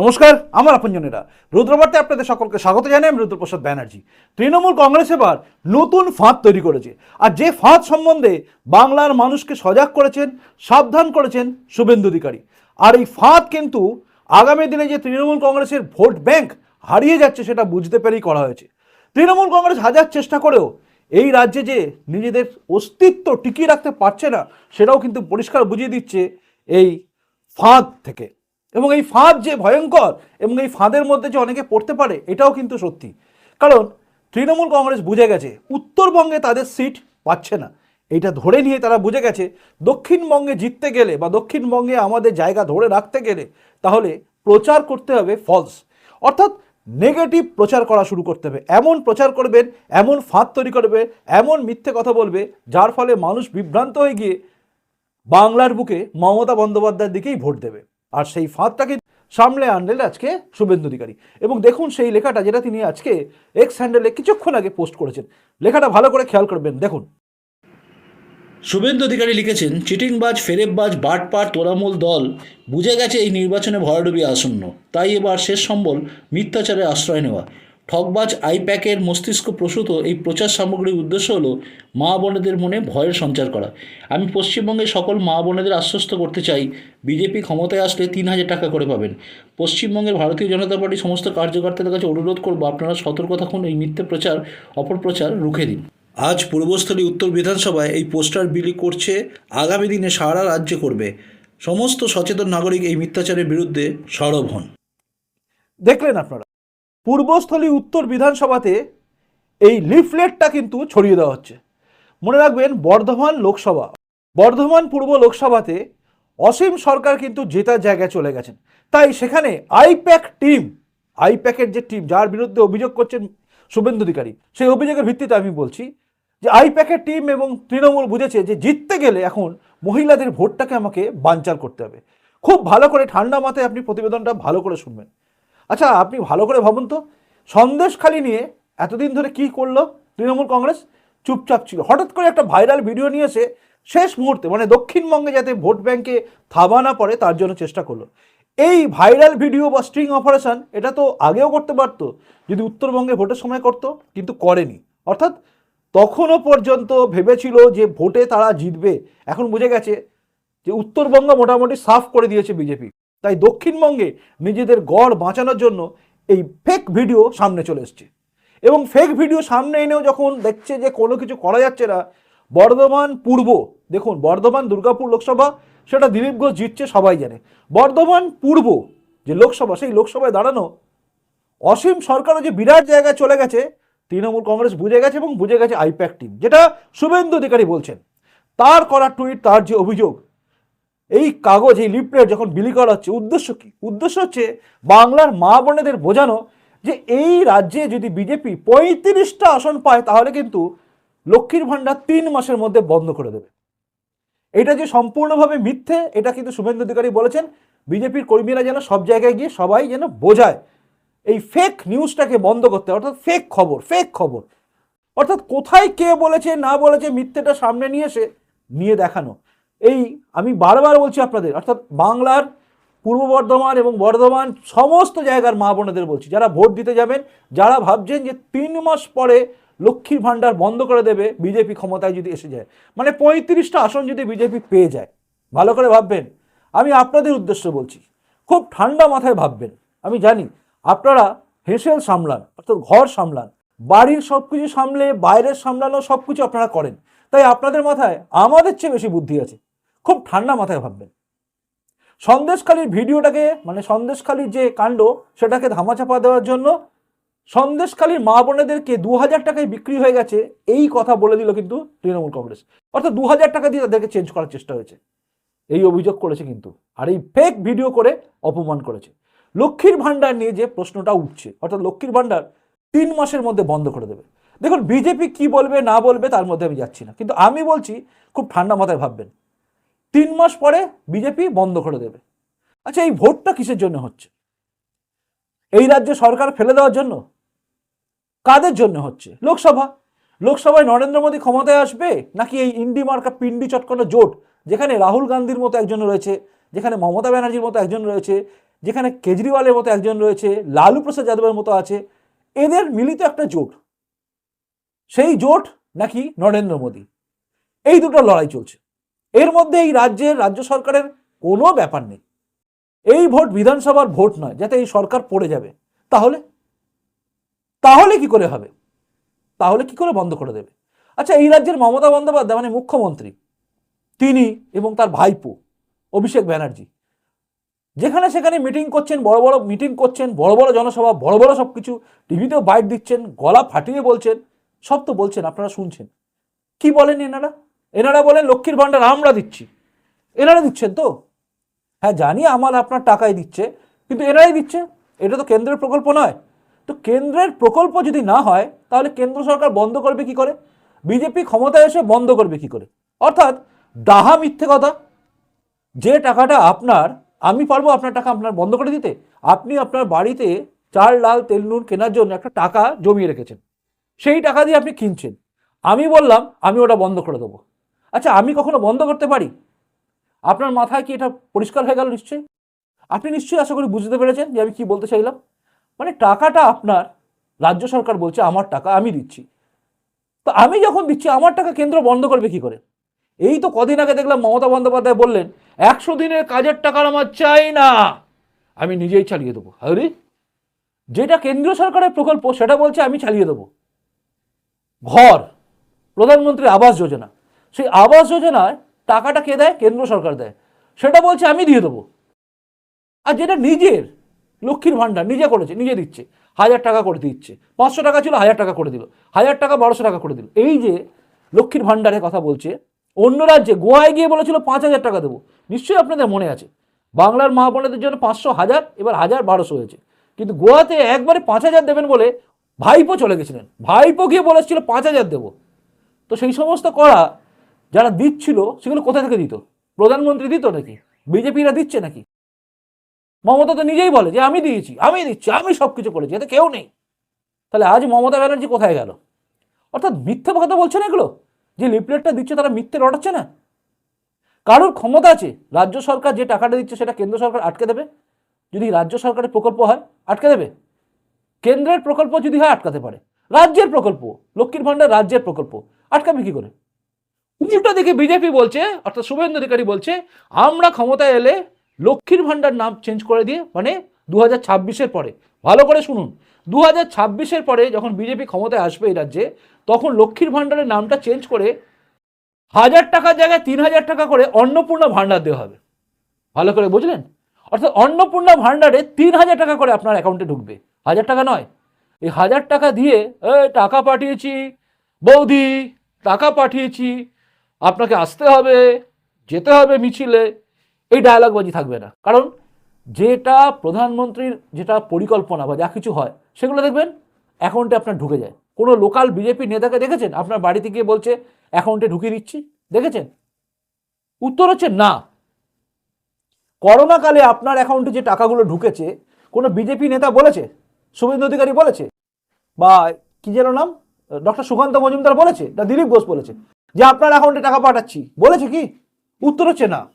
নমস্কার, আমার আপনজনেরা। রুদ্রবার্তে আপনাদের সকলকে স্বাগত জানাই আমি রুদ্রপ্রসাদ ব্যানার্জি। তৃণমূল কংগ্রেস এবার নতুন ফাঁদ তৈরি করেছে। আর যে ফাঁদ সম্বন্ধে বাংলার মানুষকে সজাগ করেছেন, সাবধান করেছেন শুভেন্দু অধিকারী। আর এই ফাঁদ কিন্তু আগামী দিনে যে তৃণমূল কংগ্রেসের ভোট ব্যাংক হারিয়ে যাচ্ছে সেটা বুঝতে পেরেই করা হয়েছে। তৃণমূল কংগ্রেস হাজার চেষ্টা করেও এই রাজ্যে যে নিজেদের অস্তিত্ব টিকিয়ে রাখতে পারছে না, সেটাও কিন্তু পরিষ্কার বুঝিয়ে দিচ্ছে এই ফাঁদ থেকে। এবং এই ফাঁদ যে ভয়ঙ্কর এবং এই ফাঁদের মধ্যে যে অনেকে পড়তে পারে, এটাও কিন্তু সত্যি। কারণ তৃণমূল কংগ্রেস বুঝে গেছে, উত্তরবঙ্গে তাদের সিট পাচ্ছে না। এইটা ধরে নিয়ে তারা বুঝে গেছে, দক্ষিণবঙ্গে জিততে গেলে বা দক্ষিণবঙ্গে আমাদের জায়গা ধরে রাখতে গেলে তাহলে প্রচার করতে হবে ফলস অর্থাৎ নেগেটিভ প্রচার করা শুরু করতে হবে। এমন প্রচার করবেন, এমন ফাঁদ তৈরি করবে, এমন মিথ্যে কথা বলবে, যার ফলে মানুষ বিভ্রান্ত হয়ে গিয়ে বাংলার বুকে মমতা বন্দ্যোপাধ্যায়ের দিকেই ভোট দেবে। আর সেই ফাঁদটাকে সামলে আনলেন আজকে শুভেন্দু অধিকারী। এবং দেখুন সেই লেখাটা যেটা তিনি আজকে এক্স হ্যান্ডেলে কিছুক্ষণ আগে পোস্ট করেছেন। লেখাটা ভালো করে খেয়াল করবেন, দেখুন। শুভেন্দু অধিকারী লিখেছেন, চিটিংবাজ, ফেরেববাজ, বাটপার তোলামূল দল, বুঝে গেছে এই নির্বাচনে ভরাডুবি আসন্ন। তাই এবার শেষ সম্বল মিথ্যাচারে আশ্রয় নেওয়া। ঠকবাজ আইপ্যাকের মস্তিষ্ক প্রসূত এই প্রচার সামগ্রীর উদ্দেশ্য হলো মা বোনেদের মনে ভয়ের সঞ্চার করা। আমি পশ্চিমবঙ্গের সকল মা বোনেদের আশ্বস্ত করতে চাই, বিজেপি ক্ষমতায় আসলে তিন হাজার টাকা করে পাবেন। পশ্চিমবঙ্গের ভারতীয় জনতা পার্টি সমস্ত কার্যকর্তাদের কাছে অনুরোধ করব আপনারা সতর্ক থাকুন, এই মিথ্যে প্রচার অপপ্রচার রুখে দিন। আজ পূর্বস্থলী উত্তর বিধানসভায় এই পোস্টার বিলি করছে, আগামী দিনে সারা রাজ্যে করবে। সমস্ত সচেতন নাগরিক এই মিথ্যাচারের বিরুদ্ধে সরব হন। দেখলেন আপনারা। পূর্বস্থলী উত্তর বিধানসভাতে এই লিফলেটটা কিন্তু ছড়িয়ে দেওয়া হচ্ছে। মনে রাখবেন, বর্ধমান লোকসভা, বর্ধমান পূর্ব লোকসভাতে অসীম সরকার কিন্তু জেতার জায়গায় চলে গেছেন। তাই সেখানে আইপ্যাক টিম, আইপ্যাকের যে টিম, যার বিরুদ্ধে অভিযোগ করছেন শুভেন্দু অধিকারী, সেই অভিযোগের ভিত্তিতে আমি বলছি যে আইপ্যাকের টিম এবং তৃণমূল বুঝেছে যে জিততে গেলে এখন মহিলাদের ভোটটাকে আমাকে বানচাল করতে হবে। খুব ভালো করে ঠান্ডা মাথায় আপনি প্রতিবেদনটা ভালো করে শুনবেন। আচ্ছা আপনি ভালো করে ভাবুন তো। সন্দেশখালি নিয়ে এতদিন ধরে কি করল তৃণমূল কংগ্রেস? চুপচাপ ছিল। হঠাৎ করে একটা ভাইরাল ভিডিও নিয়ে এসে শেষ মুহূর্তে মানে দক্ষিণবঙ্গে যাতে ভোট ব্যাংকে থাবা না পড়ে, তার জন্য চেষ্টা করল। এই ভাইরাল ভিডিও বা স্ট্রিং অপারেশন, এটা তো আগেও করতে পারতো, যদি উত্তরবঙ্গে ভোটের সময় করতো, কিন্তু করেনি। অর্থাৎ তখনও পর্যন্ত ভেবেছিল যে ভোটে তারা জিতবে। এখন বুঝে গেছে যে উত্তরবঙ্গ মোটামুটি সাফ করে দিয়েছে বিজেপি। তাই দক্ষিণবঙ্গে নিজেদের গড় বাঁচানোর জন্য এই ফেক ভিডিও সামনে চলে এসছে। এবং ফেক ভিডিও সামনে এনেও যখন দেখছে যে কোনো কিছু করা যাচ্ছে না, বর্ধমান পূর্ব, দেখুন বর্ধমান দুর্গাপুর লোকসভা, সেটা দিলীপ ঘোষ জিতছে সবাই জানে। বর্ধমান পূর্ব যে লোকসভা, সেই লোকসভায় দাঁড়ানো অসীম সরকারও যে বিরাট জায়গায় চলে গেছে, তৃণমূল কংগ্রেস বুঝে গেছে এবং বুঝে গেছে আইপ্যাক টিম, যেটা শুভেন্দু অধিকারী বলছেন। তার করা টুইট তার যে অভিযোগ এই কাগজ, এই লিফলেট যখন বিলি করা হচ্ছে, উদ্দেশ্য কি? উদ্দেশ্য হচ্ছে বাংলার মা বোনেদের বোঝানো যে এই রাজ্যে যদি বিজেপি পঁয়ত্রিশটা আসন পায়, তাহলে কিন্তু লক্ষ্মীর ভাণ্ডার তিন মাসের মধ্যে বন্ধ করে দেবে। এটা যে সম্পূর্ণভাবে মিথ্যে, এটা কিন্তু শুভেন্দু অধিকারী বলেছেন। বিজেপির কর্মীরা যেন সব জায়গায় গিয়ে সবাই যেন বোঝায় এই ফেক নিউজটাকে বন্ধ করতে, অর্থাৎ ফেক খবর ফেক খবর। অর্থাৎ কোথায় কে বলেছে, না বলেছে, মিথ্যেটা সামনে নিয়ে এসে, নিয়ে দেখানো। এই আমি বারবার বলছি আপনাদের, অর্থাৎ বাংলার পূর্ব বর্ধমান এবং বর্ধমান সমস্ত জায়গার মা বোনেদের বলছি, যারা ভোট দিতে যাবেন, যারা ভাবছেন যে তিন মাস পরে লক্ষ্মীর ভাণ্ডার বন্ধ করে দেবে বিজেপি ক্ষমতায় যদি এসে যায় মানে পঁয়ত্রিশটা আসন যদি বিজেপি পেয়ে যায়, ভালো করে ভাববেন। আমি আপনাদের উদ্দেশ্য বলছি, খুব ঠান্ডা মাথায় ভাববেন। আমি জানি আপনারা হেসেল সামলান, অর্থাৎ ঘর সামলান, বাড়ির সব কিছু সামলে, বাইরের সামলানো সব কিছু আপনারা করেন, তাই আপনাদের মাথায় আমাদের চেয়ে বেশি বুদ্ধি আছে। খুব ঠান্ডা মাথায় ভাববেন। সন্দেশখালির ভিডিওটাকে মানে সন্দেশখালির যে কাণ্ড, সেটাকে ধামাচাপা দেওয়ার জন্য সন্দেশখালির মা বোনেদেরকে দু হাজার টাকায় বিক্রি হয়ে গেছে, এই কথা বলে দিল কিন্তু তৃণমূল কংগ্রেস। অর্থাৎ দু হাজার টাকা দিয়ে তাদেরকে চেঞ্জ করার চেষ্টা হয়েছে। এই অভিযোগ করেছে কিন্তু, আর এই ফেক ভিডিও করে অপমান করেছে। লক্ষ্মীর ভাণ্ডার নিয়ে যে প্রশ্নটা উঠছে, অর্থাৎ লক্ষ্মীর ভাণ্ডার তিন মাসের মধ্যে বন্ধ করে দেবে। দেখুন, বিজেপি কি বলবে না বলবে তার মধ্যে আমি যাচ্ছি না। কিন্তু আমি বলছি, খুব ঠান্ডা মাথায় ভাববেন তিন মাস পরে বিজেপি বন্ধ করে দেবে। আচ্ছা এই ভোটটা কিসের জন্য হচ্ছে? এই রাজ্যে সরকার ফেলে দেওয়ার জন্য? কাদের জন্য হচ্ছে? লোকসভা। লোকসভায় নরেন্দ্র মোদী ক্ষমতায় আসবে নাকি এই ইন্ডি মার্কা পিন্ডি চটকানো জোট, যেখানে রাহুল গান্ধীর মতো একজন রয়েছে, যেখানে মমতা ব্যানার্জির মতো একজন রয়েছে, যেখানে কেজরিওয়ালের মতো একজন রয়েছে, লালু প্রসাদ যাদবের মতো আছে, এদের মিলিত একটা জোট। সেই জোট নাকি নরেন্দ্র মোদী? এই দুটো লড়াই চলছে। এর মধ্যে এই রাজ্যের, রাজ্য সরকারের কোনো ব্যাপার নেই। এই ভোট বিধানসভার ভোট নয়, যাতে এই সরকার পড়ে যাবে। তাহলে? তাহলে কি করে হবে? তাহলে কি করে বন্ধ করে দেবে? আচ্ছা এই রাজ্যের মমতা বন্দ্যোপাধ্যায় মানে মুখ্যমন্ত্রী, তিনি এবং তার ভাইপো, অভিষেক ব্যানার্জি, যেখানে সেখানে মিটিং করছেন, বড় বড় মিটিং করছেন, বড় বড় জনসভা, বড় বড় সব কিছু, টিভিতেও বাইট দিচ্ছেন, গলা ফাটিয়ে বলছেন, সব তো বলছেন, আপনারা শুনছেন। কি বলেন এনারা? এনারা বলেন, লক্ষ্মীর ভাণ্ডার আমরা দিচ্ছি। এনারা দিচ্ছেন তো? হ্যাঁ জানি আমার আপনার টাকাই দিচ্ছে, কিন্তু এনারাই দিচ্ছে। এটা তো কেন্দ্রের প্রকল্প নয়। তো কেন্দ্রের প্রকল্প যদি না হয়, তাহলে কেন্দ্র সরকার বন্ধ করবে কি করে? বিজেপি ক্ষমতায় এসে বন্ধ করবে কি করে? অর্থাৎ ডাহা মিথ্যে কথা। যে টাকাটা আপনার, আমি পারব আপনার টাকা আপনার বন্ধ করে দিতে। আপনি আপনার বাড়িতে চাল, ডাল, তেল, নুন কেনার জন্য একটা টাকা জমিয়ে রেখেছেন। সেই টাকা দিয়ে আপনি কিনছেন। আমি বললাম, আমি ওটা বন্ধ করে দেবো। আচ্ছা আমি কখনো বন্ধ করতে পারি? আপনার মাথায় কি এটা পরিষ্কার হয়ে গেল নিশ্চয়ই? আপনি নিশ্চয়ই আশা করি বুঝতে পেরেছেন যে আমি কি বলতে চাইলাম। মানে টাকাটা আপনার, রাজ্য সরকার বলছে, আমার টাকা আমি দিচ্ছি। তো আমি যখন দিচ্ছি, আমার টাকা কেন্দ্র বন্ধ করবে কি করে? এই তো কদিন আগে দেখলাম মমতা বন্দ্যোপাধ্যায় বললেন, একশো দিনের কাজের টাকা আমার চাই না। আমি নিজেই চালিয়ে দেবো। আরে, যেটা কেন্দ্র সরকারের প্রকল্প, সেটা বলছে, আমি চালিয়ে দেবো। ঘর, প্রধানমন্ত্রী আবাস যোজনা সেই আবাস যোজনায় টাকাটা কে দেয়? কেন্দ্র সরকার দেয়। সেটা বলছে, আমি দিয়ে দেবো। আর যেটা নিজের, লক্ষ্মীর ভাণ্ডার, নিজে করেছে, নিজে দিচ্ছে। হাজার টাকা করে দিচ্ছে। পাঁচশো টাকা ছিল, হাজার টাকা করে দিল। হাজার টাকা, বারোশো টাকা করে দিল। এই যে লক্ষ্মীর ভাণ্ডারের কথা বলছে, অন্য রাজ্যে, গোয়ায় গিয়ে বলেছিল, পাঁচ হাজার টাকা দেবো। নিশ্চয়ই আপনাদের মনে আছে। বাংলার মা জন্য পাঁচশো হাজার, এবার হাজার বারোশো হয়েছে। কিন্তু গোয়াতে একবারে পাঁচ হাজার দেবেন বলে ভাইপো চলে গেছিলেন। ভাইপো গিয়ে বলেছিল, পাঁচ হাজার দেবো। তো সেই সমস্ত করা যারা দিচ্ছিল সেগুলো কোথা থেকে দিত? প্রধানমন্ত্রী দিত নাকি? বিজেপিরা দিচ্ছে নাকি? মমতা তো নিজেই বলে যে, আমি দিয়েছি, আমি দিচ্ছি, আমি সব কিছু করেছি, এতে কেউ নেই। তাহলে আজ মমতা ব্যানার্জি কোথায় গেল? অর্থাৎ মিথ্যে কথা বলছে না এগুলো? যে লিফলেটটা দিচ্ছে তারা মিথ্যে রটাচ্ছে না? কারোর ক্ষমতা আছে? রাজ্য সরকার যে টাকাটা দিচ্ছে সেটা কেন্দ্র সরকার আটকে দেবে? যদি রাজ্য সরকারের প্রকল্প হয়, আটকে দেবে? কেন্দ্রের প্রকল্প যদি হয়, আটকাতে পারে। রাজ্যের প্রকল্প, লক্ষ্মীর ভাণ্ডার রাজ্যের প্রকল্প, আটকাবে কী করে? উল্টো দিকে বিজেপি বলছে, অর্থাৎ শুভেন্দু অধিকারী বলছে, আমরা ক্ষমতায় এলে লক্ষ্মীর ভাণ্ডার নাম চেঞ্জ করে দিয়ে মানে দু হাজার পরে, ভালো করে শুনুন দু হাজার পরে যখন বিজেপি ক্ষমতায় আসবে এই রাজ্যে, তখন লক্ষ্মীর ভাণ্ডারের নামটা চেঞ্জ করে হাজার টাকার জায়গায় তিন হাজার টাকা করে অন্নপূর্ণা ভাণ্ডার দেওয়া হবে। ভালো করে বুঝলেন? অর্থাৎ অন্নপূর্ণা ভাণ্ডারে তিন হাজার টাকা করে আপনার অ্যাকাউন্টে ঢুকবে। হাজার টাকা নয়। এই হাজার টাকা দিয়ে টাকা পাঠিয়েছি, বৌদি, টাকা পাঠিয়েছি আপনাকে আসতে হবে, যেতে হবে মিছিলে, এই ডায়ালগবাজি থাকবে না। কারণ যেটা প্রধানমন্ত্রীর যেটা পরিকল্পনা বা যা কিছু হয়, সেগুলো দেখবেন অ্যাকাউন্টে আপনার ঢুকে যায়। কোনো লোকাল বিজেপি নেতাকে দেখেছেন? আপনার বাড়িতে গিয়ে বলছে অ্যাকাউন্টে ঢুকিয়ে দিচ্ছি। দেখেছেন? উত্তর হচ্ছে না। করোনাকালে আপনার অ্যাকাউন্টে যে টাকাগুলো ঢুকেছে, কোনো বিজেপি নেতা বলেছে? শুভেন্দু অধিকারী বলেছে? বা কি যেন নাম? ডক্টর সুকান্ত মজুমদার বলেছে? না, দিলীপ ঘোষ বলেছে? যে আপনার অ্যাকাউন্টে টাকা পাঠাচ্ছি। বলেছে কি? উত্তর হচ্ছে না।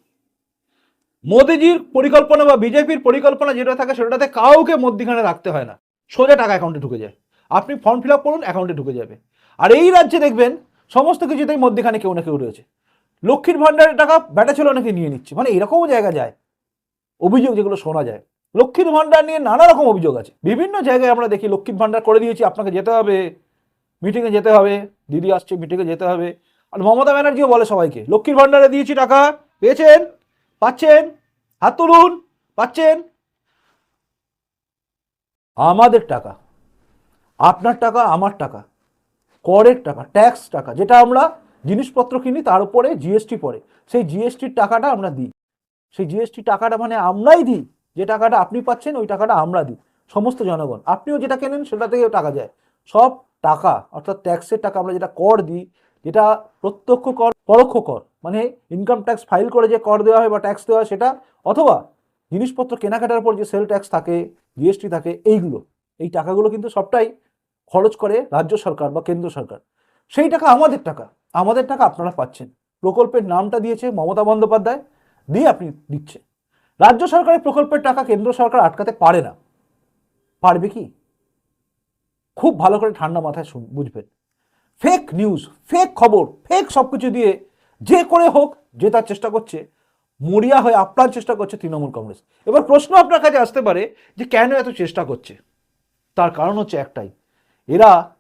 মোদিজির পরিকল্পনা বা বিজেপির পরিকল্পনা যেটা থাকে সেটাতে কাউকে মধ্যিখানে রাখতে হয় না। সোজা টাকা অ্যাকাউন্টে ঢুকে যায়। আপনি ফর্ম ফিল আপ করুন অ্যাকাউন্টে ঢুকে যাবে। আর এই রাজ্যে দেখবেন, সমস্ত কিছুতেই মধ্যিখানে কেউ না কেউ রয়েছে। লক্ষ্মীর ভাণ্ডারের টাকা ব্যাটা ছিল নাকি নিয়ে নিচ্ছে। মানে এরকমও জায়গা যায়। অভিযোগ যেগুলো শোনা যায়। লক্ষ্মীর ভাণ্ডার নিয়ে নানা রকম অভিযোগ আছে। বিভিন্ন জায়গায় আমরা দেখি লক্ষ্মীর ভাণ্ডার করে দিয়েছি, আপনাকে যেতে হবে। মিটিংয়ে যেতে হবে। দিদি আসছে মিটিংয়ে যেতে হবে। আর মমতা ব্যানার্জিও বলে সবাইকে, লক্ষ্মীর ভাণ্ডারে দিয়েছি টাকা, পেয়েছেন, পাচ্ছেন, হাত তুলুন, পাচ্ছেন। আমাদের টাকা, আপনার টাকা, আমার টাকা, করের টাকা, ট্যাক্স টাকা, যেটা আমরা জিনিসপত্র কিনি তার উপরে জিএসটি পড়ে, সেই জিএসটির টাকাটা আমরা দিই। সেই জিএসটি টাকাটা মানে আমরাই দিই, যে টাকাটা আপনি পাচ্ছেন, ওই টাকাটা আমরা দিই, সমস্ত জনগণ। আপনিও যেটা কেনেন সেটা থেকেও টাকা যায়। সব টাকা, অর্থাৎ ট্যাক্সের টাকা আমরা যেটা কর দিই যেটা প্রত্যক্ষ কর, পরোক্ষ কর মানে ইনকাম ট্যাক্স ফাইল করে যে কর দেওয়া হয় বা ট্যাক্স দেওয়া হয় সেটা, অথবা জিনিসপত্র কেনাকাটার পর যে সেল ট্যাক্স থাকে জিএসটি থাকে, এইগুলো, এই টাকাগুলো কিন্তু সবটাই খরচ করে রাজ্য সরকার বা কেন্দ্র সরকার। সেই টাকা আমাদের টাকা আমাদের টাকা আপনারা পাচ্ছেন। প্রকল্পের নামটা দিয়েছে মমতা বন্দ্যোপাধ্যায়, দিয়ে আপনি দিচ্ছে রাজ্য সরকারের প্রকল্পের টাকা কেন্দ্র সরকার আটকাতে পারে না। পারবে কি? খুব ভালো করে ঠান্ডা মাথায় শুন, বুঝবেন। ফেক নিউজ ফেক খবর ফেক সব কিছু দিয়ে যে করে হোক জেতার চেষ্টা করছে, মরিয়া হয়ে আপ্রাণ চেষ্টা করছে তৃণমূল কংগ্রেস। এবার প্রশ্ন আপনার কাছে আসতে পারে যে কেন এত চেষ্টা করছে? তার কারণ হচ্ছে একটাই। এরা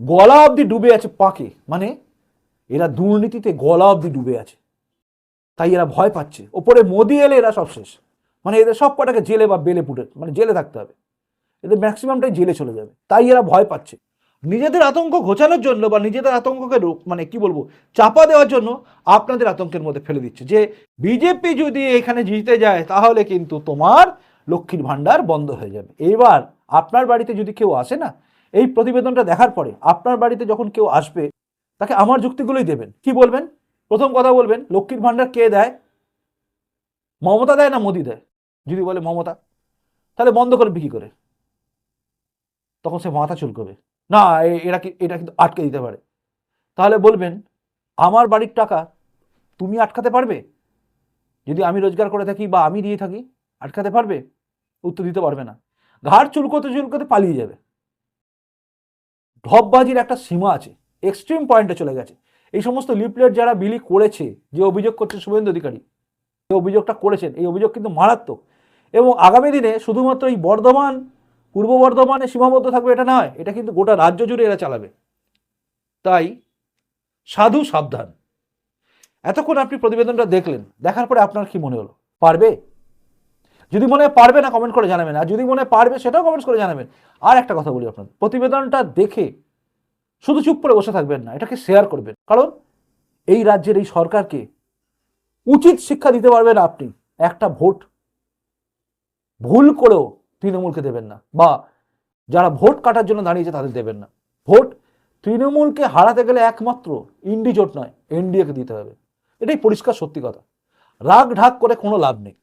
গলা অবধি ডুবে আছে পাকে মানে এরা দুর্নীতিতে গলা অবধি ডুবে আছে। তাই এরা ভয় পাচ্ছে। ওপরে মোদি এলে এরা সব শেষ। মানে এদের সব কটাকে জেলে বা বেলে পুটে মানে জেলে থাকতে হবে। এদের ম্যাক্সিমামটাই জেলে চলে যাবে। তাই এরা ভয় পাচ্ছে। নিজেদের আতঙ্ক ঘোচানোর জন্য বা নিজেদের আতঙ্ককে মানে কি বলব, চাপা দেওয়ার জন্য আপনাদের আতঙ্কের মধ্যে ফেলে দিচ্ছে। যে বিজেপি যদি এখানে জিতে যায়, তাহলে কিন্তু তোমার লক্ষ্মীর ভাণ্ডার বন্ধ হয়ে যাবে। এবার আপনার বাড়িতে যদি কেউ আসে না, এই প্রতিবেদনটা দেখার পরে আপনার বাড়িতে যখন কেউ আসবে, তাকে আমার যুক্তিগুলোই দেবেন। কি বলবেন? প্রথম কথা বলবেন, লক্ষ্মীর ভাণ্ডার কে দেয়? মমতা দেয় না মোদি দেয়? যদি বলে মমতা, তাহলে বন্ধ করবে কি করে? তখন সে মাথা চুলকবে। না এরা কি, এটা কিন্তু আটকে দিতে পারে। তাহলে বলবেন, আমার বাড়ির টাকা তুমি আটকাতে পারবে? যদি আমি রোজগার করে থাকি বা আমি দিয়ে থাকি, আটকাতে পারবে? উত্তর দিতে পারবে না। ঘাড় চুলকোতে চুলকোতে পালিয়ে যাবে। ঢপবাজির একটা সীমা আছে এক্সট্রিম পয়েন্টে চলে গেছে। এই সমস্ত লিপলেট যারা বিলি করেছে, যে অভিযোগ করছে শুভেন্দু অধিকারী, যে অভিযোগটা করেছেন, এই অভিযোগ কিন্তু মারাত্মক। এবং আগামী দিনে শুধুমাত্র এই বর্ধমান পূর্ব বর্ধমানে সীমাবদ্ধ থাকবে এটা নয়, এটা কিন্তু গোটা রাজ্য জুড়ে এরা চালাবে। তাই সাধু সাবধান। এতক্ষণ আপনি প্রতিবেদনটা দেখলেন, দেখার পরে আপনার কি মনে হলো? পারবে? যদি মনে পারবে না কমেন্ট করে জানাবেন। আর যদি মনে পারবে, সেটাও কমেন্টস করে জানাবেন। আর একটা কথা বলি আপনার প্রতিবেদনটা দেখে শুধু চুপ করে বসে থাকবেন না, এটাকে শেয়ার করবেন। কারণ এই রাজ্যের এই সরকারকে উচিত শিক্ষা দিতে পারবেন আপনি। একটা ভোট ভুল করেও তৃণমূলকে দেবেন না বা যারা ভোট কাটার জন্য দাঁড়িয়েছে তাদের দেবেন না। ভোট তৃণমূলকে হারাতে গেলে একমাত্র ইন্ডি জোট নয়, এনডিএকে দিতে হবে। এটাই পরিষ্কার সত্যি কথা। রাগ ঢাক করে কোনো লাভ নেই।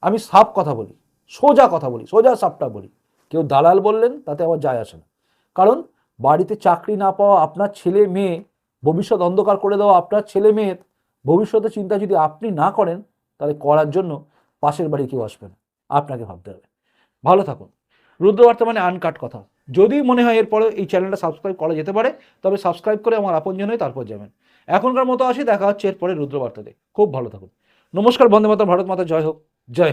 আমি সাপ কথা বলি, সোজা কথা বলি, সোজা সাপটা বলি। কেউ দালাল বললেন, তাতে আমার যায় আসে না। কারণ বাড়িতে চাকরি না পাওয়া আপনার ছেলে মেয়ে, ভবিষ্যৎ অন্ধকার করে দেওয়া আপনার ছেলে মেয়ের ভবিষ্যতের চিন্তা যদি আপনি না করেন, তাহলে করার জন্য পাশের বাড়ি কেউ আসবে না। আপনাকে ভাবতে হবে। ভালো থাকুন। রুদ্র বর্তমানে আনকাট কথা। যদি মনে হয় এরপরে এই চ্যানেলটা সাবস্ক্রাইব করা যেতে পারে, তবে সাবস্ক্রাইব করে আমার আপনজন হয়ে তারপর যাবেন। এখনকার মতো আসি, দেখা হচ্ছে এরপরে রুদ্রবার্তাতে। খুব ভালো থাকুন। নমস্কার, বন্দে মাতা ভারত মাতা, জয় হোক, জয়